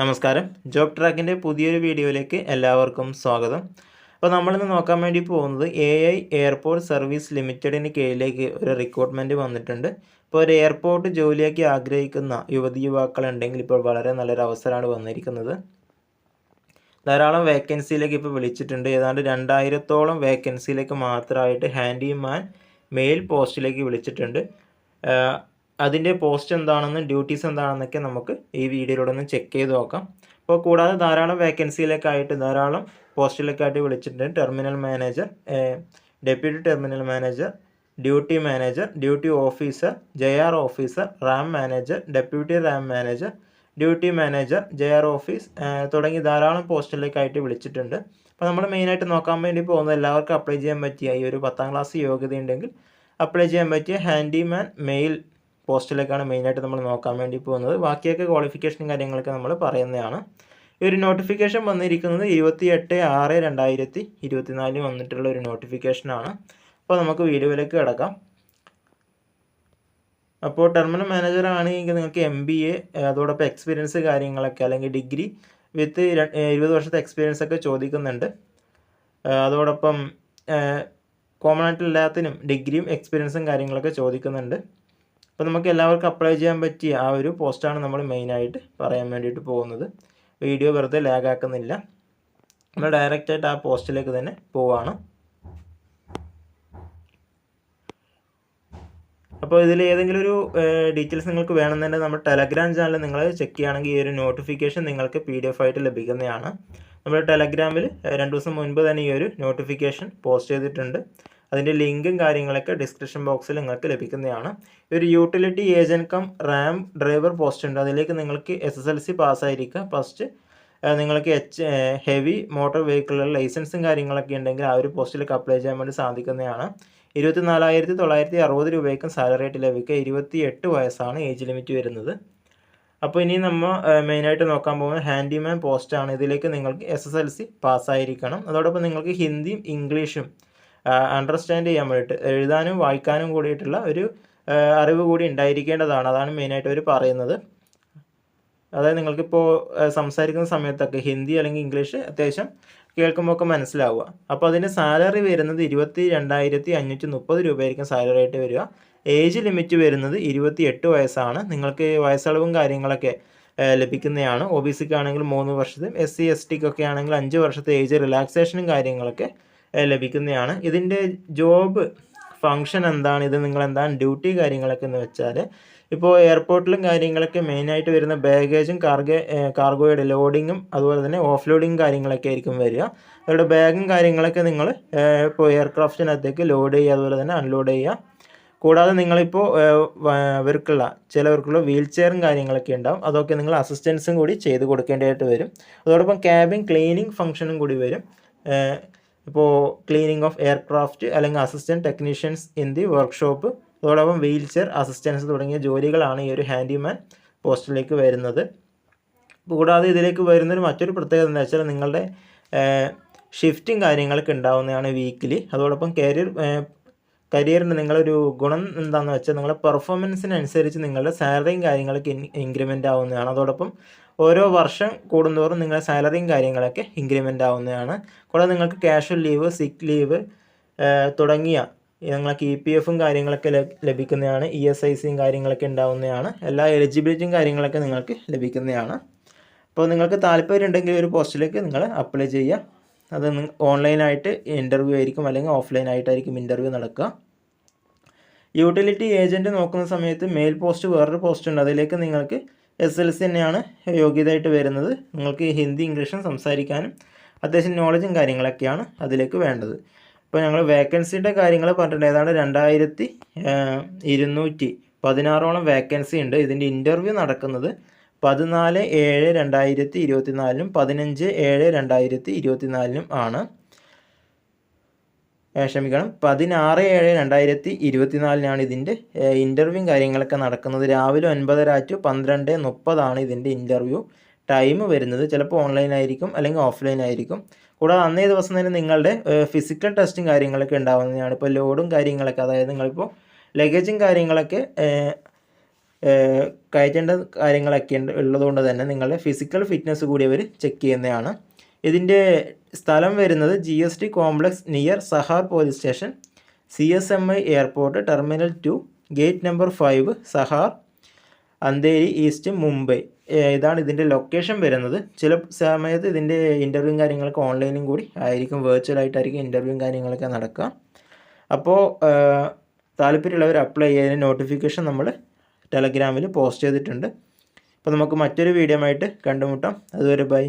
നമസ്കാരം. ജോബ് ട്രാക്കിന്റെ പുതിയൊരു വീഡിയോയിലേക്ക് എല്ലാവർക്കും സ്വാഗതം. അപ്പോൾ നമ്മളിന്ന് നോക്കാൻ വേണ്ടി പോകുന്നത് എ ഐ എയർപോർട്ട് സർവീസ് ലിമിറ്റഡിന് കീഴിലേക്ക് ഒരു റിക്രൂട്ട്മെന്റ് വന്നിട്ടുണ്ട്. ഇപ്പോൾ ഒരു എയർപോർട്ട് ജോലിയാക്കി ആഗ്രഹിക്കുന്ന യുവതി യുവാക്കളുണ്ടെങ്കിൽ ഇപ്പോൾ വളരെ നല്ലൊരു അവസരമാണ് വന്നിരിക്കുന്നത്. ധാരാളം വേക്കൻസിയിലേക്ക് ഇപ്പോൾ വിളിച്ചിട്ടുണ്ട്. ഏതാണ്ട് രണ്ടായിരത്തോളം വേക്കൻസിയിലേക്ക് മാത്രമായിട്ട് ഹാൻഡിമാൻ മെയിൽ പോസ്റ്റിലേക്ക് വിളിച്ചിട്ടുണ്ട്. അതിന്റെ പോസ്റ്റ് എന്താണെന്നും ഡ്യൂട്ടീസ് എന്താണെന്നൊക്കെ നമുക്ക് ഈ വീഡിയോയിലൂടെ ഒന്ന് ചെക്ക് ചെയ്ത് നോക്കാം. അപ്പോൾ കൂടാതെ ധാരാളം വേക്കൻസിയിലേക്കായിട്ട് ധാരാളം പോസ്റ്റിലേക്കായിട്ട് വിളിച്ചിട്ടുണ്ട്. Terminal manager deputy terminal manager duty manager duty officer J R officer ramp manager deputy ramp manager duty manager J R office തുടങ്ങി ധാരാളം പോസ്റ്റിലേക്കായിട്ട് വിളിച്ചിട്ടുണ്ട്. അപ്പോൾ നമ്മൾ മെയിനായിട്ട് നോക്കാൻ വേണ്ടി പോകുന്നത് എല്ലാവർക്കും അപ്ലൈ ചെയ്യാൻ പറ്റിയ ഈ ഒരു പത്താം ക്ലാസ് യോഗ്യത ഉണ്ടെങ്കിൽ അപ്ലൈ ചെയ്യാൻ പറ്റിയ ഹാൻഡിമാൻ മെയിൽ പോസ്റ്റിലേക്കാണ് മെയിനായിട്ട് നമ്മൾ നോക്കാൻ വേണ്ടി പോകുന്നത്. ബാക്കിയൊക്കെ ക്വാളിഫിക്കേഷനും കാര്യങ്ങളൊക്കെ നമ്മൾ പറയുന്നതാണ്. ഈ ഒരു നോട്ടിഫിക്കേഷൻ വന്നിരിക്കുന്നത് ഇരുപത്തി എട്ട് ആറ് രണ്ടായിരത്തി ഇരുപത്തിനാലിൽ വന്നിട്ടുള്ള ഒരു നോട്ടിഫിക്കേഷനാണ് അപ്പോൾ നമുക്ക് വീഡിയോയിലേക്ക് കിടക്കാം. അപ്പോൾ ടെർമിനൽ മാനേജർ ആണെങ്കിൽ നിങ്ങൾക്ക് എം ബി എ അതോടൊപ്പം എക്സ്പീരിയൻസ് കാര്യങ്ങളൊക്കെ അല്ലെങ്കിൽ ഡിഗ്രി വിത്ത് ഇരുപത് വർഷത്തെ എക്സ്പീരിയൻസ് ഒക്കെ ചോദിക്കുന്നുണ്ട്. അതോടൊപ്പം കോമൺ ആയിട്ട് എല്ലാത്തിനും ഡിഗ്രിയും എക്സ്പീരിയൻസും കാര്യങ്ങളൊക്കെ ചോദിക്കുന്നുണ്ട്. അപ്പോൾ നമുക്ക് എല്ലാവർക്കും അപ്ലൈ ചെയ്യാൻ പറ്റിയ ആ ഒരു പോസ്റ്റാണ് നമ്മൾ മെയിനായിട്ട് പറയാൻ വേണ്ടിയിട്ട് പോകുന്നത്. വീഡിയോ വെറുതെ ലാഗ് ആക്കുന്നില്ല. നമ്മൾ ഡയറക്റ്റായിട്ട് ആ പോസ്റ്റിലേക്ക് തന്നെ പോവാണ്. അപ്പോൾ ഇതിൽ ഏതെങ്കിലും ഒരു ഡീറ്റെയിൽസ് നിങ്ങൾക്ക് വേണമെന്നുണ്ടെങ്കിൽ നമ്മുടെ ടെലഗ്രാം ചാനൽ നിങ്ങൾ ചെക്ക് ചെയ്യുകയാണെങ്കിൽ ഈ ഒരു നോട്ടിഫിക്കേഷൻ നിങ്ങൾക്ക് പി ഡി എഫ് ആയിട്ട് ലഭിക്കുന്നതാണ്. നമ്മുടെ ടെലഗ്രാമിൽ രണ്ട് ദിവസം മുൻപ് തന്നെ ഈ ഒരു നോട്ടിഫിക്കേഷൻ പോസ്റ്റ് ചെയ്തിട്ടുണ്ട്. അതിന്റെ ലിങ്കും കാര്യങ്ങളൊക്കെ ഡിസ്ക്രിപ്ഷൻ ബോക്സിൽ നിങ്ങൾക്ക് ലഭിക്കുന്നതാണ്. ഒരു utility agent cum ramp driver post ഉണ്ട്. അതിലേക്ക് നിങ്ങൾക്ക് എസ് എസ് എൽ സി പാസ്സായിരിക്കുക ഫസ്റ്റ് നിങ്ങൾക്ക് എച്ച് ഹെവി മോട്ടോർ വെഹിക്കിളുകൾ ലൈസൻസും കാര്യങ്ങളൊക്കെ ഉണ്ടെങ്കിൽ ആ ഒരു പോസ്റ്റിലേക്ക് അപ്ലൈ ചെയ്യാൻ വേണ്ടി സാധിക്കുന്നതാണ്. ഇരുപത്തി നാലായിരത്തി തൊള്ളായിരത്തി അറുപത് രൂപയ്ക്കും സാലറി ആയിട്ട് ലഭിക്കുക. ഇരുപത്തി എട്ട് വയസ്സാണ് ഏജ് ലിമിറ്റ് വരുന്നത്. അപ്പോൾ ഇനി നമ്മൾ മെയിനായിട്ട് നോക്കാൻ പോകുന്നത് ഹാൻഡിമാൻ പോസ്റ്റാണ് ഇതിലേക്ക് നിങ്ങൾക്ക് എസ് എസ് എൽ സി പാസ്സായിരിക്കണം. അതോടൊപ്പം നിങ്ങൾക്ക് ഹിന്ദിയും ഇംഗ്ലീഷും അണ്ടർസ്റ്റാൻഡ് ചെയ്യാൻ വേണ്ടിയിട്ട് എഴുതാനും വായിക്കാനും കൂടിയിട്ടുള്ള ഒരു അറിവ് കൂടി ഉണ്ടായിരിക്കേണ്ടതാണ്. അതാണ് മെയിനായിട്ട് അവർ പറയുന്നത്. അതായത് നിങ്ങൾക്കിപ്പോൾ സംസാരിക്കുന്ന സമയത്തൊക്കെ ഹിന്ദി അല്ലെങ്കിൽ ഇംഗ്ലീഷ് അത്യാവശ്യം കേൾക്കുമ്പോൾ ഒക്കെ മനസ്സിലാവുക. അപ്പോൾ അതിന്റെ സാലറി വരുന്നത് ഇരുപത്തി രണ്ടായിരത്തി അഞ്ഞൂറ്റി മുപ്പത് രൂപയായിരിക്കും സാലറി ആയിട്ട് വരിക. ഏജ് ലിമിറ്റ് വരുന്നത് ഇരുപത്തി എട്ട് വയസ്സാണ്. നിങ്ങൾക്ക് വയസ്സളവും കാര്യങ്ങളൊക്കെ ലഭിക്കുന്നതാണ്. ഒ ബി സിക്ക് ആണെങ്കിൽ മൂന്ന് വർഷത്തും എസ് സി എസ് ടിക്കൊക്കെ ആണെങ്കിൽ അഞ്ച് വർഷത്തെ ഏജ് റിലാക്സേഷനും കാര്യങ്ങളൊക്കെ ലഭിക്കുന്നതാണ്. ഇതിന്റെ ജോബ് ഫങ്ഷൻ എന്താണ്? ഇത് നിങ്ങൾ എന്താണ് ഡ്യൂട്ടി കാര്യങ്ങളൊക്കെ എന്ന് വെച്ചാൽ ഇപ്പോൾ എയർപോർട്ടിലും കാര്യങ്ങളൊക്കെ മെയിനായിട്ട് വരുന്ന ബാഗേജും കാർഗോ കാർഗോയുടെ ലോഡിങ്ങും അതുപോലെ തന്നെ ഓഫ് ലോഡിങ് കാര്യങ്ങളൊക്കെ ആയിരിക്കും വരിക. അവരുടെ ബാഗും കാര്യങ്ങളൊക്കെ നിങ്ങൾ ഇപ്പോൾ എയർക്രാഫ്റ്റിനകത്തേക്ക് ലോഡ് ചെയ്യുക അതുപോലെ തന്നെ അൺലോഡ് ചെയ്യുക. കൂടാതെ നിങ്ങളിപ്പോൾ അവർക്കുള്ള ചിലവർക്കുള്ള വീൽ ചെയറും കാര്യങ്ങളൊക്കെ ഉണ്ടാവും. അതൊക്കെ നിങ്ങൾ അസിസ്റ്റൻസും കൂടി ചെയ്ത് കൊടുക്കേണ്ടതായിട്ട് വരും. അതോടൊപ്പം ക്യാബിൻ ക്ലീനിങ് ഫംഗ്ഷനും കൂടി വരും. ഇപ്പോൾ ക്ലീനിങ് ഓഫ് എയർക്രാഫ്റ്റ് അല്ലെങ്കിൽ assistant technicians in the workshop അതോടൊപ്പം വീൽ ചെയർ അസിസ്റ്റൻസ് തുടങ്ങിയ ജോലികളാണ് ഈ ഒരു ഹാൻഡിമാൻ പോസ്റ്റിലേക്ക് വരുന്നത്. കൂടാതെ ഇതിലേക്ക് വരുന്നൊരു മറ്റൊരു പ്രത്യേകത എന്താ വെച്ചാൽ നിങ്ങളുടെ ഷിഫ്റ്റും കാര്യങ്ങളൊക്കെ ഉണ്ടാവുന്നതാണ് വീക്കിലി അതോടൊപ്പം കരിയർ കരിയറിന് നിങ്ങളൊരു ഗുണം എന്താണെന്ന് വെച്ചാൽ നിങ്ങളുടെ പെർഫോമൻസിനനുസരിച്ച് നിങ്ങളുടെ സാലറിയും കാര്യങ്ങളൊക്കെ ഇൻക്രിമെന്റ് ആവുന്നതാണ്. അതോടൊപ്പം ഓരോ വർഷം കൂടുന്തോറും നിങ്ങളുടെ സാലറിയും കാര്യങ്ങളൊക്കെ ഇൻക്രിമെന്റ് ആവുന്നതാണ്. കൂടാതെ നിങ്ങൾക്ക് ക്യാഷ്വൽ ലീവ് സിക്ക് ലീവ് തുടങ്ങിയ നിങ്ങൾക്ക് ഇ പി എഫും കാര്യങ്ങളൊക്കെ ലഭ- ലഭിക്കുന്നതാണ്. ഇ എസ് ഐ സിയും കാര്യങ്ങളൊക്കെ ഉണ്ടാവുന്നതാണ്. എല്ലാ എലിജിബിലിറ്റിയും കാര്യങ്ങളൊക്കെ നിങ്ങൾക്ക് ലഭിക്കുന്നതാണ്. അപ്പോൾ നിങ്ങൾക്ക് താല്പര്യം ഉണ്ടെങ്കിൽ ഒരു പോസ്റ്റിലേക്ക് നിങ്ങൾ അപ്ലൈ ചെയ്യുക. അത് ഓൺലൈനായിട്ട് ഇന്റർവ്യൂ ആയിരിക്കും അല്ലെങ്കിൽ ഓഫ്ലൈൻ ആയിട്ടായിരിക്കും ഇന്റർവ്യൂ നടക്കുക. യൂട്ടിലിറ്റി ഏജന്റ് നോക്കുന്ന സമയത്ത് മെയിൽ പോസ്റ്റ് വേറൊരു പോസ്റ്റ് ഉണ്ട്. അതിലേക്ക് നിങ്ങൾക്ക് എസ് എൽ സി തന്നെയാണ് യോഗ്യതയായിട്ട് വരുന്നത്. നിങ്ങൾക്ക് ഹിന്ദി ഇംഗ്ലീഷും സംസാരിക്കാനും അത്യാവശ്യം നോളജും കാര്യങ്ങളൊക്കെയാണ് അതിലേക്ക് വേണ്ടത്. ഇപ്പോൾ ഞങ്ങൾ വേക്കൻസിയുടെ കാര്യങ്ങൾ പറഞ്ഞിട്ടുണ്ട്. ഏതാണ്ട് രണ്ടായിരത്തി ഇരുന്നൂറ്റി പതിനാറോളം വേക്കൻസി ഉണ്ട് ഇതിന്റെ ഇന്റർവ്യൂ നടക്കുന്നത്. പതിനാല് ഏഴ് രണ്ടായിരത്തി ഇരുപത്തിനാലിനും പതിനഞ്ച് ഏഴ് രണ്ടായിരത്തി ഇരുപത്തിനാലിനും ആണ് ക്ഷമിക്കണം. പതിനാറ് ഏഴ് രണ്ടായിരത്തി ഇരുപത്തിനാലിനാണ് ഇതിന്റെ ഇന്റർവ്യൂവും കാര്യങ്ങളൊക്കെ നടക്കുന്നത്. രാവിലെ ഒൻപതര ടു പന്ത്രണ്ട് മുപ്പതാണ് ഇതിന്റെ ഇന്റർവ്യൂ ടൈം വരുന്നത് ചിലപ്പോൾ ഓൺലൈൻ ആയിരിക്കും അല്ലെങ്കിൽ ഓഫ്ലൈൻ ആയിരിക്കും. കൂടാതെ അന്നേ ദിവസം തന്നെ നിങ്ങളുടെ ഫിസിക്കൽ ടെസ്റ്റും കാര്യങ്ങളൊക്കെ ഉണ്ടാവുന്നതാണ്. ഇപ്പോൾ ലോഡും കാര്യങ്ങളൊക്കെ അതായത് നിങ്ങളിപ്പോൾ ലഗേജും കാര്യങ്ങളൊക്കെ കയറ്റേണ്ട കാര്യങ്ങളൊക്കെ ഉള്ളതുകൊണ്ട് തന്നെ നിങ്ങളുടെ ഫിസിക്കൽ ഫിറ്റ്നസ് കൂടി അവർ ചെക്ക് ചെയ്യുന്നതാണ്. ഇതിന്റെ സ്ഥലം വരുന്നത് G S T complex near Sahar police station C S M I airport terminal two gate number five Sahar Andheri east Mumbai ഇതാണ് ഇതിന്റെ ലൊക്കേഷൻ വരുന്നത്. ചില സമയത്ത് ഇതിന്റെ ഇന്റർവ്യൂവും കാര്യങ്ങളൊക്കെ ഓൺലൈനും കൂടി ആയിരിക്കും വെർച്വലായിട്ടായിരിക്കും ഇന്റർവ്യൂവും കാര്യങ്ങളൊക്കെ നടക്കുക. അപ്പോൾ താല്പര്യമുള്ളവർ അപ്ലൈ ചെയ്യുന്ന നോട്ടിഫിക്കേഷൻ നമ്മൾ ടെലഗ്രാമിൽ പോസ്റ്റ് ചെയ്തിട്ടുണ്ട്. അപ്പോൾ നമുക്ക് മറ്റൊരു വീഡിയോ ആയിട്ട് കണ്ടുമുട്ടാം. അതുവരെ ബൈ.